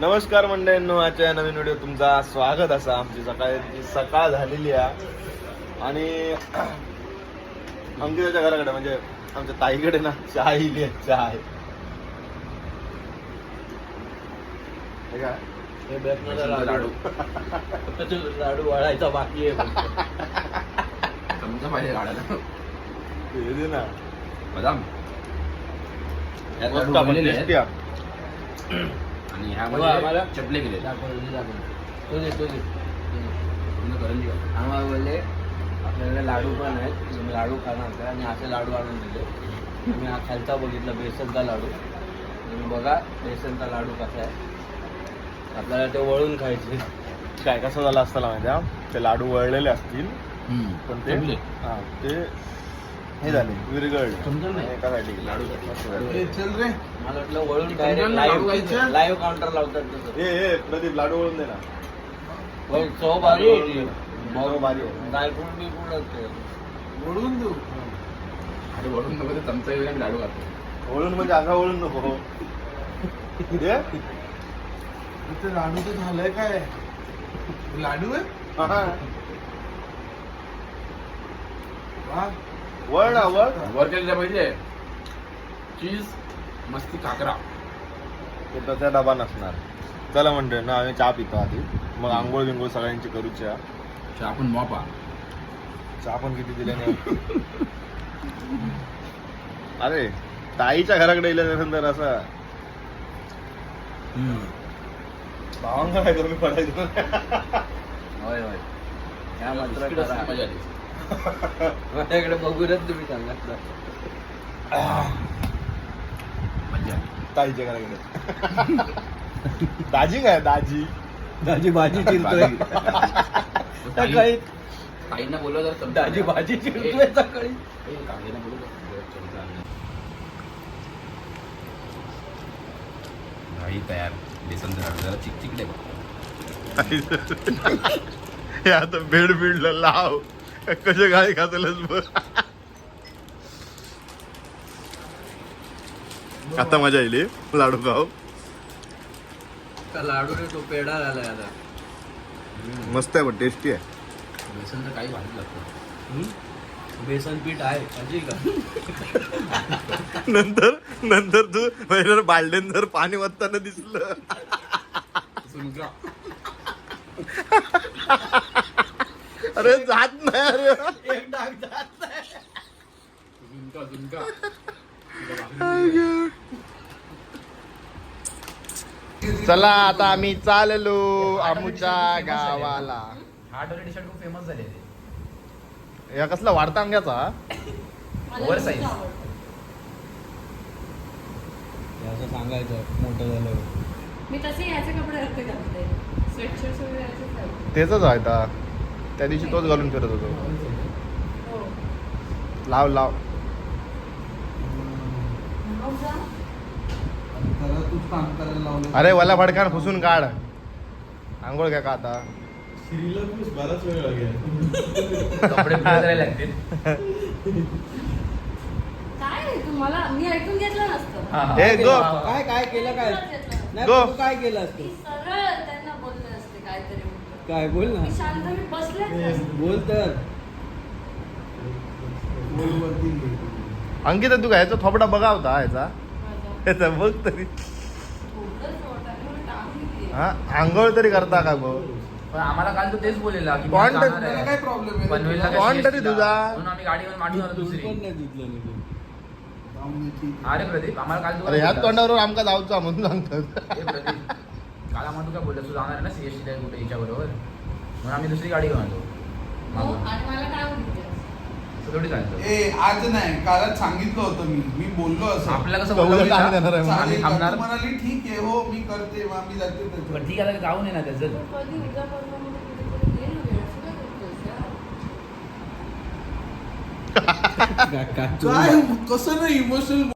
नमस्कार मंडळींनो आजच्या या नवीन व्हिडिओ तुमचा स्वागत असा. आमची सकाळची सकाळ झालेली आहे. आणि अंकिताच्या घराकडे म्हणजे आमच्या ताईकडे ना चहा इली आहे चहा आहे हे काय? हे बेसनाचा लाडू. लाडू वाळायचा बाकी आहे. चमचा पाहिजे हे दे ना. बदाम. मस्त आपण tasty. आहे. आणि आम्हाला- ह्यामध्ये चपले केले तो दे तो दे. पूर्ण करंजी आहे. आम्हाला बोलले आपल्याकडे लाडू पण आहेत तुम्ही लाडू खाणार का? आणि असे लाडू आणून दिले. आम्ही हा खालचा बघितला बेसनचा लाडू. तुम्ही बघा बेसनचा लाडू कसा आहे. आपल्याला ते वळून खायचे. काय कसं झालं असताना माहिती आहे? ते लाडू वळलेले असतील. पण ते. हा ते हे झाले. विरगळले समजलं नाही. एका साठी लाडू मस्त झाले. मला वाटलं वळून लाईव्ह काउंटर लावतात ए ए प्रदीप लाडू वळून दे ना. पण चव भारी आहे ती. चव भारी आहे. ड्रायफ्रूट बिफ्रूट असते? ओढून देऊ. आणि वरून नको ते चमचा येऊन आम्ही लाडू खातो. वळून म्हणजे अंगा वळून नको. दे? इथे लाडू तर झालंय काय? लाडू आहे? हा. वा वळ ना वळ वर केलेलं पाहिजे. चीज मस्ती काकरा. ते तसा डबा नसणार. चला म्हणतोय ना आम्ही चहा पितो आधी. मग आंघोळ बिंघोळ सगळ्यांची करू चहा. चहा आपण मोपा चहा पण किती दिले नाही? अरे ताईच्या घराकडे गेल्यानंतर असं. भावांना काय कमी पडायचं? होय होय. या मात्र माझ्याकडे बघूनच तुम्ही सांगा. मजा. ताईच्या घराकडे. दाजी काय? दाजी. दाजी भाजी चिरतोय. सकाळी. ताईंना बोललो जर चमचा दाजी. भाजी चिरतोय सकाळी. ए, जरा चमचा आणला. तयार. बेसन लाडू जरा चिकचिकले बघ हे आता बेड बिडला लाव. कशा गाडी खातलच बघ. आता मजा येईल. लाडू खाऊ. का लाडू रे तो पेढा झालाय आता. मस्त आहे पण टेस्टी आहे. बेसन तर काही भारी लागतं. बेसन पीठ आहे का? नंतर नंतर तू पहिल्या बालडेंवर पाणी वाचताना दिसलं. अरे जात नाही अरे. एक डाग जात नाही. झुणका झुणका चला आता आम्ही चाललो आमूच्या गावाला. हा शर्ट खूप फेमस या कसला वाढता अंग्याचा? असं सांगायचं मोठं झालं. मी तसे याचे कपडे घालते घालते स्वेटशर्ट वगैरे याचेच घालते. तेच आहे आता. त्या दिवशी तोच घालून फिरत होतो. हो लाव लाव. अरे वला फडकान फुसून काढ. आंघोळ घ्या का आता? बराच वेळ लागेल कपडे पुढे करायला लागतील. काय आहे तू मला मी ऐकून घेतलं नसतं. हा, हा. गो. काय काय केलं काय. नाही गो. तू काय केलं असतं? सरळ त्यांना बोलले असते काहीतरी म्हणून. काय बोल ना. शांत मी. बोल तर. अंकिता तू काय याचा थोपडा बघा होता याचा. याचा बघ तरी. हा आंघोळ तरी करता का बघ पण आम्हाला काल तो तेच बोललेला की कोण काय प्रॉब्लेम आहे? पनवेलला काय कोण तरी. तुझा? म्हणून आम्ही गाडीवर मांडून आलो दूध दुसरी. अरे प्रदीप आम्हाला काल तू अरे ह्याच. तोंडावर आमका जाऊचा म्हणून सांगतात. ए प्रदीप. काल आम्हाला तू काय बोलला तू जाणार आहे ना सीएसटी ला कुठे हिच्या बरोबर म्हणून आम्ही दुसरी गाडी घेऊन आलो. हो, मागून. आणि मला काय म्हणते असं थोडी चालतं ए आज नाही कालच सांगितलं होतं मी. मी बोललो असं. आपल्याला कसं उद्या बोललं काय देणार आहे मग? आम्ही चालेल थांबणार. तू म्हणाली ठीक आहे हो मी करते मग मी जाते पण त्याच्यावर. ठीक आहे आता जाऊन ये ना त्याचं. कधी कुठेतरी गेलो वेळ यार. काय कसं नाही इमोशनल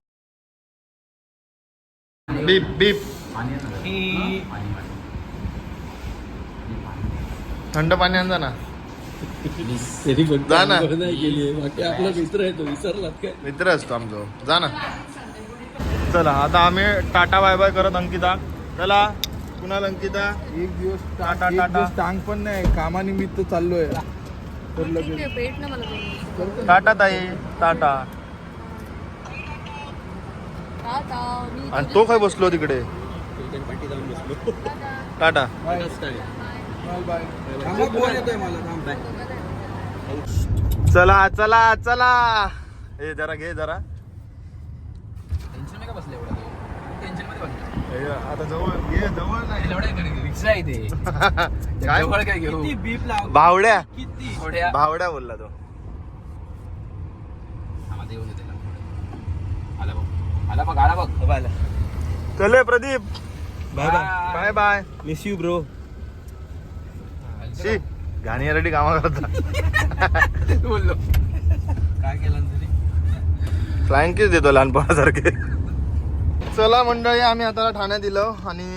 बीप बीप. थंड पाणी आणजा ना. तरी फक्त जा ना. आंघोळ नाही केली. बाकी आपला मित्र आहे तो विसरलात काय? मित्र असतो आमचो. जा ना. चला आता आम्ही टाटा बाय बाय करत अंकिता. चला कुणाल अंकिता? एक दिवस टाटा, टाटा टाटा. एक दिवस टांग पण नाही कामानिमित्त चाललोय. तर ठीक लगेच. आहे भेट ना मला दोन दिवसात. टाटा ताई टाटा. टाटा, मी आणि तो काय बसलो तिकडे? टाटा. बाय. Bye bye. थांबा, फोन येतोय मला थांब. चला चला चला. ए जरा घे जरा. टेन्शन नाही का बसलं एवढं टेन्शनमध्ये बसलं ए, आता जवळ घे जवळ नाही. रिक्षा आहे ते. काय? जवळ काय घेऊ? बीप लाव भावड्या. थोड्या भावड्या. बोलला तो. आम्हाला येऊन येते आला बघ आला बघ आला बघ. चले Pradeep. Bye bye bye bye miss you bro शी गाणी कामा करता बोललो. काय केलं तरी? फ्लँकीच देतो लहानपणासारखे. चला मंडळी आम्ही आता ठाण्यात दिलो आणि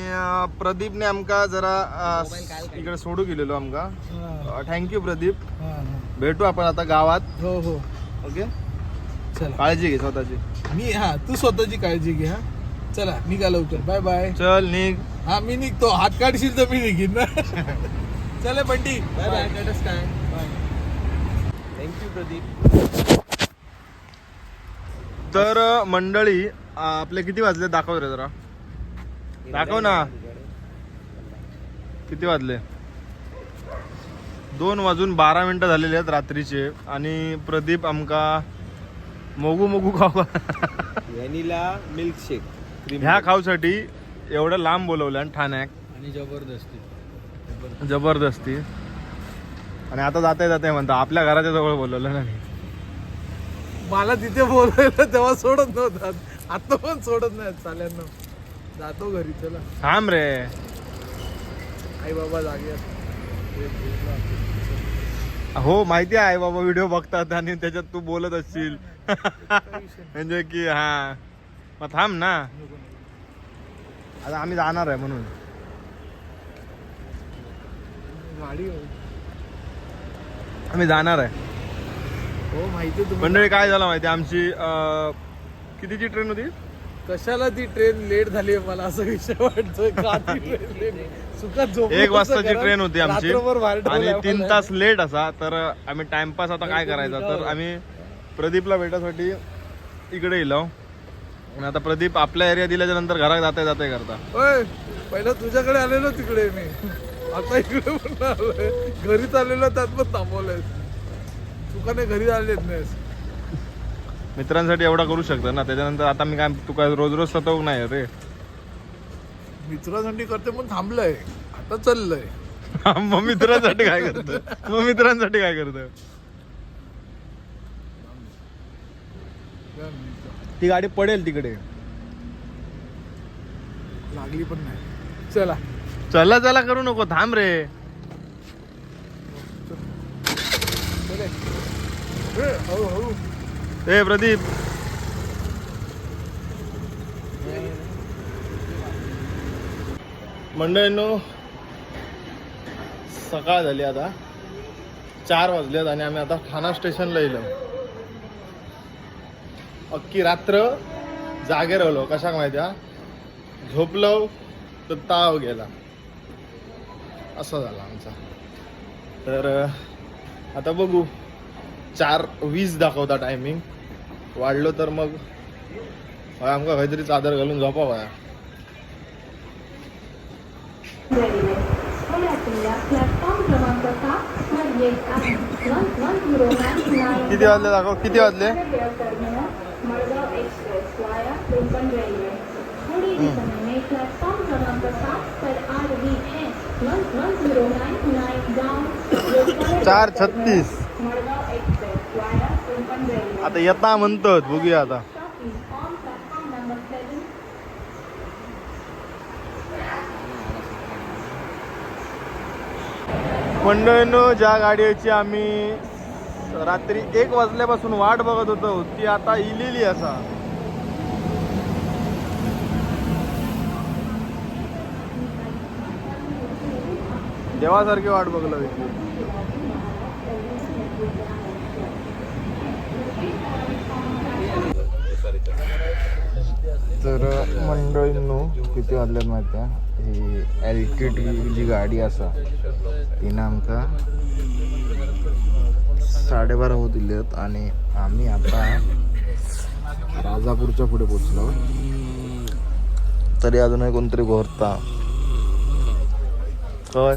प्रदीपने आमका जरा इकडे सोडू गेलेलो आमका. Thank you Pradeep. भेटू आपण आता गावात. हो हो. ओके चला. काळजी घे स्वतःची. मी हा तू स्वतःची काळजी घे हा. चला निघा लवकर बाय बाय चल निघ. हा मी निघतो. हात काढशील तर मी निघीन ना. चले बंटी. बाय बाय काय बाय थँक्यू प्रदीप तर मंडळी आपले किती वाजले? दाखव रे जरा. दाखव ना. किती वाजले? दोन वाजून बारा मिनिटं झालेले आहेत रात्रीचे आणि प्रदीप आमका मोगू मोगू खाऊ व्हॅनिला मिल्क शेक ह्या खाऊसाठी एवढं लांब बोलवलं आणि ठाण्यात. आणि जबरदस्ती. जबरदस्ती. आणि आता जाता जाते म्हणता आपल्या घराच्या जवळ बोलवलं नाही मला तिथे बोलवलं तेव्हा सोडत नव्हतात आता पण सोडत नाही चाल्यांना. जातो घरी चला. थांब रे. आई बाबा जागे. हो माहिती आहे बाबा व्हिडिओ बघतात आणि त्याच्यात तू बोलत असशील. म्हणजे की हा. मग थांब ना. आता आम्ही जाणार आहे म्हणून. आम्ही जाणार आहे. हो माहिती तुम्ही मंडळी काय झालं माहिती आमची अं, कितीची ट्रेन होती? कशाला ती ट्रेन लेट झाली मला असं विषय वाटतोय. का ती ट्रेन late? सुखात झोप एक वाजताची ट्रेन होती आमची. आणि तीन. तास लेट असा तर आम्ही टाइमपास आता काय करायचा? तर आम्ही प्रदीपला भेटासाठी इकडे येलो आणि आता प्रदीप आपल्या एरिया दिल्याच्या नंतर घरात जाते जाते करता. ओय पहिला तुझ्याकडे आलेलो तिकडे मी. आता इकडे पण आलोय. घरीच आलेलो त्यात पण थांबवलंय. सुखाने घरी आलेत नाहीस. मित्रांसाठी एवढा करू शकतो ना त्याच्यानंतर आता मी काय तू काय रोज रोज सतवक नाही रे. मित्रासाठी करते पण थांबलंय. आता चाललंय. मग मित्रांसाठी काय करतो मग मित्रांसाठी काय करतो ती गाडी पडेल तिकडे. लागली पण नाही. चला. चला चला करू नको थांब रे. ए, प्रदीप. मंडळींनो सकाळ झाली आता. चार वाजलेत आणि आम्ही आता ठाणा स्टेशनला येलो अख्खी रात्र जागे राहिलो कशाक माहिती झोपलो तर ताव गेला. असं झालं आमचा. तर आता बघू. चार वीस दाखवता टायमिंग वाढलो तर मग हय आमका काहीतरी चादर घालून झोपा वया किती वाजले दाखव? किती वाजले? मडगाव एक्सप्रेस वाया कोकण रेल्वे. थोड़ी प्लेटफॉर्म क्रमांक सात पर आ रही है one one zero nine nine गाँव चार छत्तीस. मडगाव एक्सप्रेस वाया कोकण रेल्वे. आता येता म्हणतात बघूया आता. मंडळींनो ज्या गाडीची आम्ही रात्री एक वाजल्यापासून वाट बघत होतो. ती आता इलेली असा. देवासारखी वाट बघलं तर मंडळींनो किती वाजल्यात माहिती ही एल टी टी जी गाडी असा. तिनं आमकां साडेबारा होत दिलेत आणि आम्ही आता राजापूरच्या पुढे पोचलो तरी अजूनही कोणतरी घोरता. काय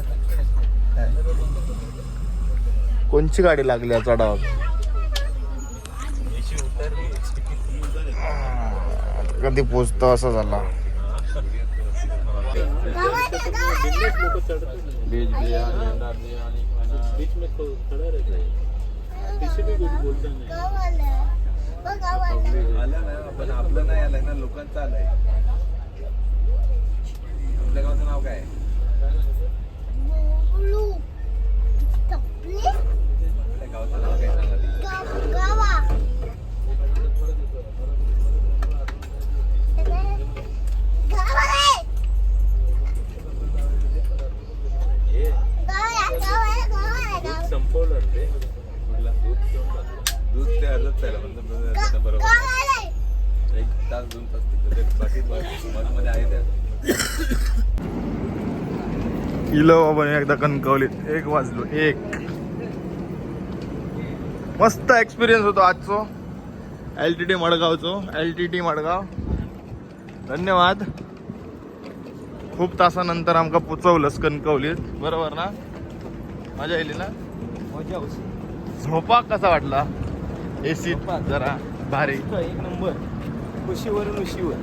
कोणची गाडी लागली या चढावर कधी पोचतो असं झाला. पण आपलं नाही आलंय ना लोकांचं आलंय. आपल्या गावाचं नाव काय? आपल्या गावाचं नाव काय सांगा ती. दूध ते अर्धच प्यायला म्हणजे बरोबर एक तास दोन तास तिथं ते बाकी मध्ये आहे त्या इलो बाबा एकदा कणकवलीत. एक वाजलो एक. मस्त एक्सपिरियन्स होतो आजचो. L T T मडगावचो. L T T Madgaon. धन्यवाद. खूप तासानंतर आमका पुचवलंस कणकवलीत. बरोबर ना? मजा येईल ना? मजा झोपा कसा वाटला? एसी जरा भारी. एक नंबर. खुशीवरून उशीवर.